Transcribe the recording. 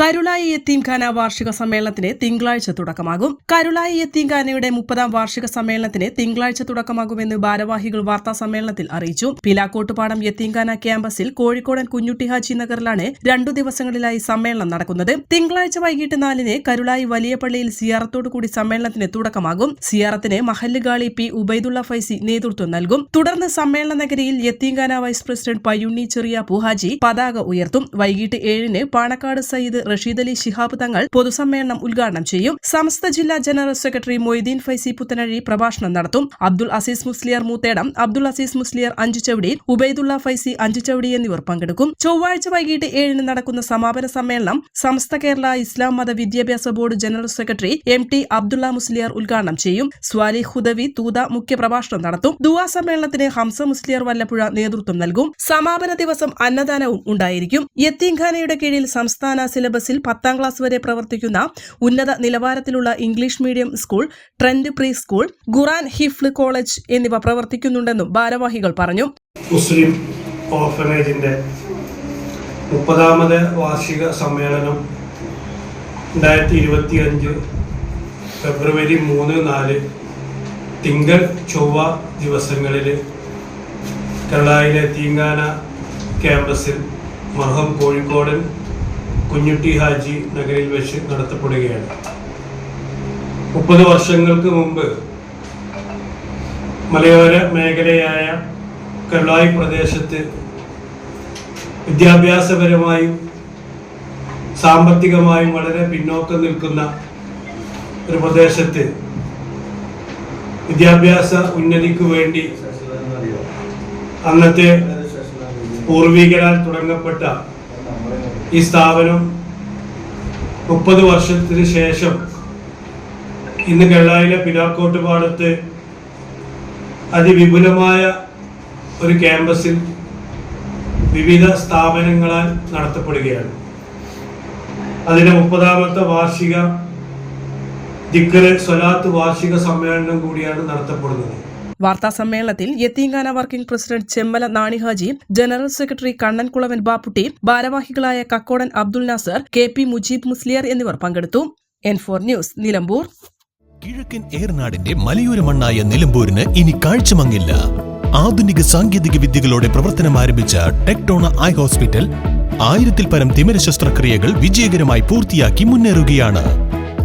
കരുളായി യത്തീംഖാന വാർഷിക സമ്മേളനത്തിന് തിങ്കളാഴ്ച തുടക്കമാകും. കരുളായ യത്തീംഖാനയുടെ മുപ്പതാം വാർഷിക സമ്മേളനത്തിന് തിങ്കളാഴ്ച തുടക്കമാകുമെന്ന് ഭാരവാഹികൾ വാർത്താ സമ്മേളനത്തിൽ അറിയിച്ചു. പിലാക്കോട്ടുപാടം യത്തീംഖാന ക്യാമ്പസിൽ കോഴിക്കോടൻ കുഞ്ഞുട്ടി ഹാജി നഗറിലാണ് രണ്ടു ദിവസങ്ങളിലായി സമ്മേളനം നടക്കുന്നത്. തിങ്കളാഴ്ച വൈകിട്ട് നാലിന് കരുളായി വലിയ പള്ളിയിൽ സിയാറത്തോടു കൂടി സമ്മേളനത്തിന് തുടക്കമാകും. സിയാറത്തിന് മഹല്ലുകാളി പി ഉബൈദുള്ള ഫൈസി നേതൃത്വം നൽകും. തുടർന്ന് സമ്മേളന നഗരിയിൽ യത്തീംഖാന വൈസ് പ്രസിഡന്റ് പയ്യുണ്ണി ചെറിയ പുഹാജി പതാക ഉയർത്തും. വൈകിട്ട് ഏഴിന് പാണക്കാട് സയ്യിദ് റഷീദ് അലി ശിഹാബ് തങ്ങൾ പൊതുസമ്മേളനം ഉദ്ഘാടനം ചെയ്യും. സമസ്ത ജില്ലാ ജനറൽ സെക്രട്ടറി മൊയ്തീൻ ഫൈസി പുത്തനഴി പ്രഭാഷണം നടത്തും. അബ്ദുൾ അസീസ് മുസ്ലിയർ മൂത്തേടം അബ്ദുൾ അസീസ് മുസ്ലിയർ അഞ്ചുചവടി ഉബൈദുള്ള ഫൈസി അഞ്ചുചവടി എന്നിവർ പങ്കെടുക്കും. ചൊവ്വാഴ്ച വൈകിട്ട് ഏഴിന് നടക്കുന്ന സമാപന സമ്മേളനം സമസ്ത കേരള ഇസ്ലാം മത വിദ്യാഭ്യാസ board general secretary M T Abdulla Musliyar ഉദ്ഘാടനം ചെയ്യും. സ്വാലി ഹുദവി തൂത മുഖ്യപ്രഭാഷണം നടത്തും. ദുവാ സമ്മേളനത്തിന് ഹംസ മുസ്ലിയർ വല്ലപ്പുഴ നേതൃത്വം നൽകും. സമാപന ദിവസം അന്നദാനവും ഉണ്ടായിരിക്കും. യത്തീംഖാനയുടെ കീഴിൽ സംസ്ഥാന സിലബസിൽ പത്താം ക്ലാസ് വരെ പ്രവർത്തിക്കുന്ന ഉന്നത നിലവാരത്തിലുള്ള English medium school trend pre school Quran ഹിഫ്ല് college എന്നിവ പ്രവർത്തിക്കുന്നുണ്ടെന്നും ഭാരവാഹികൾ പറഞ്ഞു. മുസ്ലിം ഓർഫനേജിന്റെ മുപ്പതാമത് വാർഷിക സമ്മേളനം രണ്ടായിരത്തി ഇരുപത്തി അഞ്ച് ഫെബ്രുവരി മൂന്ന് നാല് തിങ്കൾ ചൊവ്വ ദിവസങ്ങളിൽ കേരളയിലെ തീങ്ങാന ക്യാമ്പസിൽ മർഹം കോഴിക്കോടൻ കുഞ്ഞുട്ടി ഹാജി നഗരിൽ വെച്ച് നടത്തപ്പെടുകയാണ്. മുപ്പത് വർഷങ്ങൾക്ക് മുമ്പ് മലയോര മേഖലയായ കരുളായി പ്രദേശത്ത് വിദ്യാഭ്യാസപരമായും സാമ്പത്തികമായും വളരെ പിന്നോക്കം നിൽക്കുന്ന ഒരു പ്രദേശത്ത് വിദ്യാഭ്യാസ ഉന്നതിക്ക് വേണ്ടി അന്നത്തെ പൂർവികരാൽ തുടങ്ങപ്പെട്ട ഈ സ്ഥാപനം മുപ്പത് വർഷത്തിന് ശേഷം ഇന്ന് കേരളയിലെ പിലാക്കോട്ട് പാടത്ത് അതിവിപുലമായ ഒരു ക്യാമ്പസിൽ വിവിധ സ്ഥാപനങ്ങളാൽ നടത്തപ്പെടുകയാണ്. അതിന്റെ മുപ്പതാമത്തെ വാർഷിക ദിക്കറ് സ്വലാത്ത് വാർഷിക സമ്മേളനം കൂടിയാണ് നടത്തപ്പെടുന്നത്. വാർത്താ സമ്മേളനത്തിൽ യത്തീങ്കാന working president Chemmala Nanihaji general secretary Kannankulavan Bapputty ഭാരവാഹികളായ കക്കോടൻ അബ്ദുൽ നാസർ കെ പി മുജീബ് മുസ്ലിയർ എന്നിവർ പങ്കെടുത്തു. ന്യൂസ് നിലമ്പൂർ. കിഴക്കൻ ഏർനാടിന്റെ മലയോര മണ്ണായ നിലമ്പൂരിന് ഇനി കാഴ്ചമങ്ങില്ല. ആധുനിക സാങ്കേതിക വിദ്യകളോടെ പ്രവർത്തനം ആരംഭിച്ച ടെക്ടോണ ഐ ഹോസ്പിറ്റൽ ആയിരത്തിൽ പരം തിമിര ശസ്ത്രക്രിയകൾ വിജയകരമായി പൂർത്തിയാക്കി മുന്നേറുകയാണ്.